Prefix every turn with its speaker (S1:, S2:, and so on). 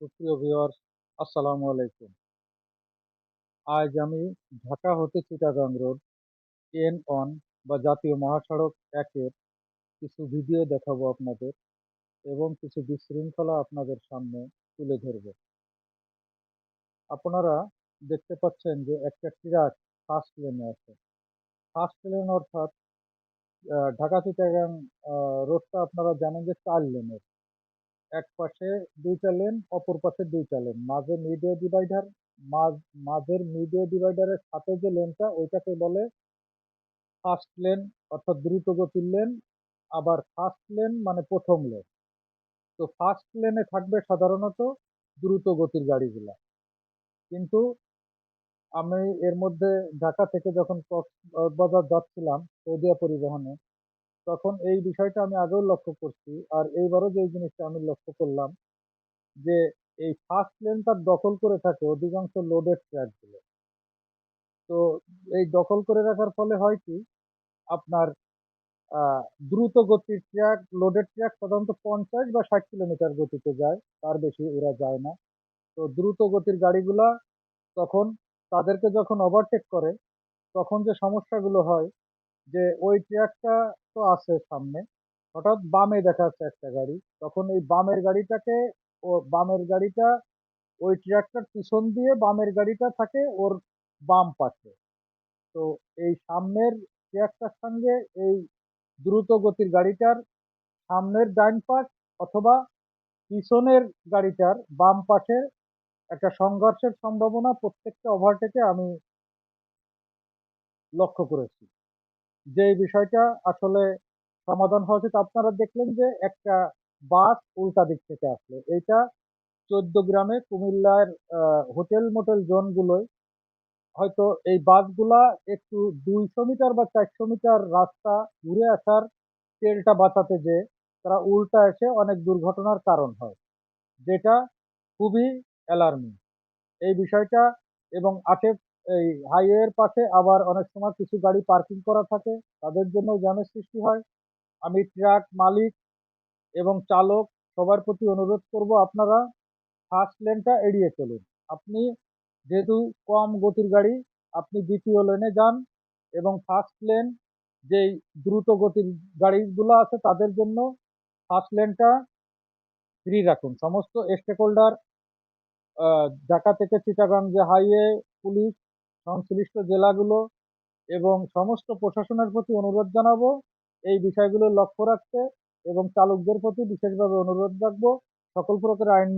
S1: সুপ্রিয় ভিউয়ার্স, আসসালামু আলাইকুম। আজ আমি ঢাকা হতে চিটাগাং রোড এন ওয়ান বা জাতীয় মহাসড়ক একের কিছু ভিডিও দেখাবো আপনাদের এবং কিছু বিশৃঙ্খলা আপনাদের সামনে তুলে ধরব। আপনারা দেখতে পাচ্ছেন যে একটা ট্রাক ফার্স্ট লেনে আছে। ফার্স্ট লেন অর্থাৎ ঢাকা চিটাগাং রোডটা আপনারা জানেন যে চার লেনের। এক পাশে দুইটা লেন অপর পাশে দুইটা লেন মাঝে মিডিয়া ডিভাইডার, মাঝ, মাঝের মিডিয়া ডিভাইডারের সাথে যে লেনটা, ওইটাকে বলে ফার্স্ট লেন, অর্থাৎ দ্রুত গতির লেন, আবার ফার্স্ট লেন মানে প্রথম লেন। তো ফার্স্ট লেনে থাকবে সাধারণত দ্রুত গতির গাড়িগুলা। কিন্তু আমি এর মধ্যে ঢাকা থেকে যখন কক্সবাজার যাচ্ছিলাম, সৌদিয়া পরিবহনে তখন এই বিষয়টা আমি আগেও লক্ষ্য করছি। আর এইবারও যে জিনিসটা আমি লক্ষ্য করলাম, যে এই ফার্স্ট লেনটা দখল করে থাকে অধিকাংশ লোডের ট্র্যাকগুলো তো এই দখল করে রাখার ফলে হয় কি, আপনার দ্রুত গতির ট্র্যাক লোডের ট্র্যাক সাধারণত পঞ্চাশ বা ষাট কিলোমিটার গতিতে যায়, তার বেশি ওরা যায় না। তো দ্রুত গতির গাড়িগুলা তখন তাদেরকে যখন ওভারটেক করে, তখন যে সমস্যাগুলো হয় যে ওই ট্র্যাকটা তো আছে সামনে, হঠাৎ বামে দেখা যাচ্ছে একটা গাড়ি। তখন এই বামের গাড়িটাকে, ও বামের গাড়িটা ওই ট্র্যাকটার পিছন দিয়ে বামের গাড়িটা থাকে ওর বাম পাশে। তো এই সামনের ট্র্যাকটার সঙ্গে এই দ্রুত গতির গাড়িটার সামনের ডাইন পাশ অথবা পিছনের গাড়িটার বাম পাশে একটা সংঘর্ষের সম্ভাবনা প্রত্যেকটা ওভারটেকে আমি লক্ষ্য করেছি। যে বিষয়টা আসলে সমাধান হওয়া উচিত আপনারা দেখলেন যে একটা বাস উল্টা দিক থেকে আসলো। এইটা চোদ্দ গ্রামে কুমিল্লার আহ, হোটেল মোটেল জোনগুলোয়। হয়তো এই বাসগুলা একটু দুইশো মিটার বা চারশো মিটার রাস্তা ঘুরে আসার তেলটা বাঁচাতে যে তারা উল্টা এসে অনেক দুর্ঘটনার কারণ হয় যেটা খুবই অ্যালার্মিং এই বিষয়টা এবং আটে এই হাইওয়ের পাশে আবার অনেক সময় কিছু গাড়ি পার্কিং করা থাকে, তাদের জন্য জ্যামের সৃষ্টি হয়। আমি ট্রাক মালিক এবং চালক, সবার প্রতি অনুরোধ করব আপনারা ফার্স্ট লেনটা এড়িয়ে চলুন। আপনি যেহেতু কম গতির গাড়ি, আপনি দ্বিতীয় লেনে যান এবং ফার্স্ট লেন যেই দ্রুত গতির গাড়িগুলো আছে তাদের জন্য ফার্স্ট লেনটা ফ্রি রাখুন। সমস্ত স্টেক হোল্ডার ঢাকা থেকে চিটাগাং যে হাইওয়ে পুলিশ সংশ্লিষ্ট জেলাগুলো এবং সমস্ত প্রশাসনের প্রতি অনুরোধ জানাব। এই বিষয়গুলো লক্ষ্য রাখতে এবং চালকদের প্রতি বিশেষভাবে অনুরোধ রাখব। সকল প্রকার আইন